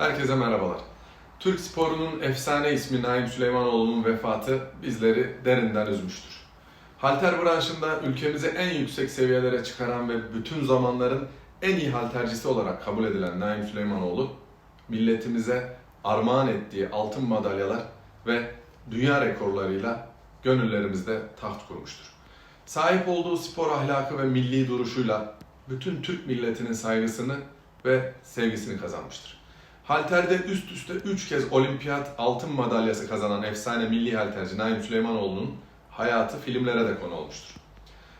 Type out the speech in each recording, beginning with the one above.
Herkese merhabalar. Türk sporunun efsane ismi Naim Süleymanoğlu'nun vefatı bizleri derinden üzmüştür. Halter branşında ülkemizi en yüksek seviyelere çıkaran ve bütün zamanların en iyi haltercisi olarak kabul edilen Naim Süleymanoğlu, milletimize armağan ettiği altın madalyalar ve dünya rekorlarıyla gönüllerimizde taht kurmuştur. Sahip olduğu spor ahlakı ve milli duruşuyla bütün Türk milletinin saygısını ve sevgisini kazanmıştır. Halter'de üst üste 3 kez olimpiyat altın madalyası kazanan efsane milli halterci Naim Süleymanoğlu'nun hayatı filmlere de konu olmuştur.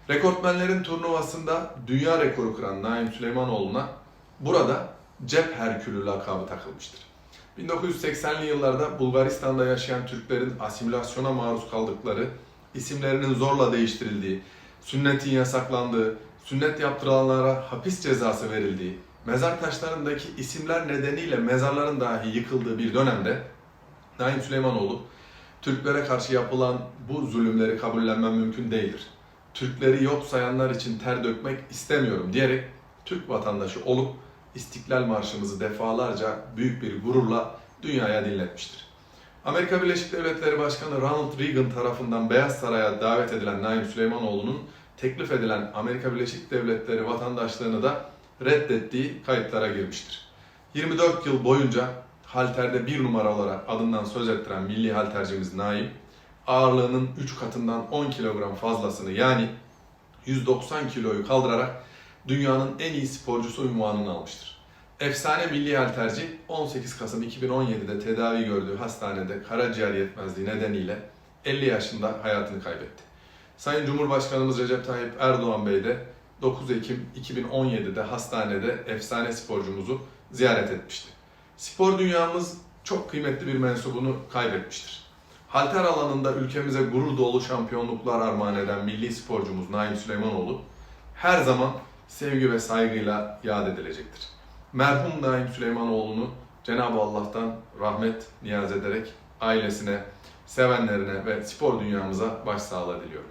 Rekortmenlerin turnuvasında dünya rekoru kıran Naim Süleymanoğlu'na burada cep herkülü lakabı takılmıştır. 1980'li yıllarda Bulgaristan'da yaşayan Türklerin asimilasyona maruz kaldıkları, isimlerinin zorla değiştirildiği, sünnetin yasaklandığı, sünnet yaptırılanlara hapis cezası verildiği, mezar taşlarındaki isimler nedeniyle mezarların dahi yıkıldığı bir dönemde Naim Süleymanoğlu, Türklere karşı yapılan bu zulümleri kabullenmem mümkün değildir. Türkleri yok sayanlar için ter dökmek istemiyorum diyerek Türk vatandaşı olup İstiklal Marşımızı defalarca büyük bir gururla dünyaya dinletmiştir. Amerika Birleşik Devletleri Başkanı Ronald Reagan tarafından Beyaz Saray'a davet edilen Naim Süleymanoğlu'nun teklif edilen Amerika Birleşik Devletleri vatandaşlığını da reddettiği kayıtlara girmiştir. 24 yıl boyunca halterde bir numara olarak adından söz ettiren milli haltercimiz Naim, ağırlığının 3 katından 10 kilogram fazlasını yani 190 kiloyu kaldırarak dünyanın en iyi sporcusu unvanını almıştır. Efsane milli halterci 18 Kasım 2017'de tedavi gördüğü hastanede karaciğer yetmezliği nedeniyle 50 yaşında hayatını kaybetti. Sayın Cumhurbaşkanımız Recep Tayyip Erdoğan Bey de 9 Ekim 2017'de hastanede efsane sporcumuzu ziyaret etmişti. Spor dünyamız çok kıymetli bir mensubunu kaybetmiştir. Halter alanında ülkemize gurur dolu şampiyonluklar armağan eden milli sporcumuz Naim Süleymanoğlu her zaman sevgi ve saygıyla yad edilecektir. Merhum Naim Süleymanoğlu'nu Cenab-ı Allah'tan rahmet niyaz ederek ailesine, sevenlerine ve spor dünyamıza başsağlığı diliyorum.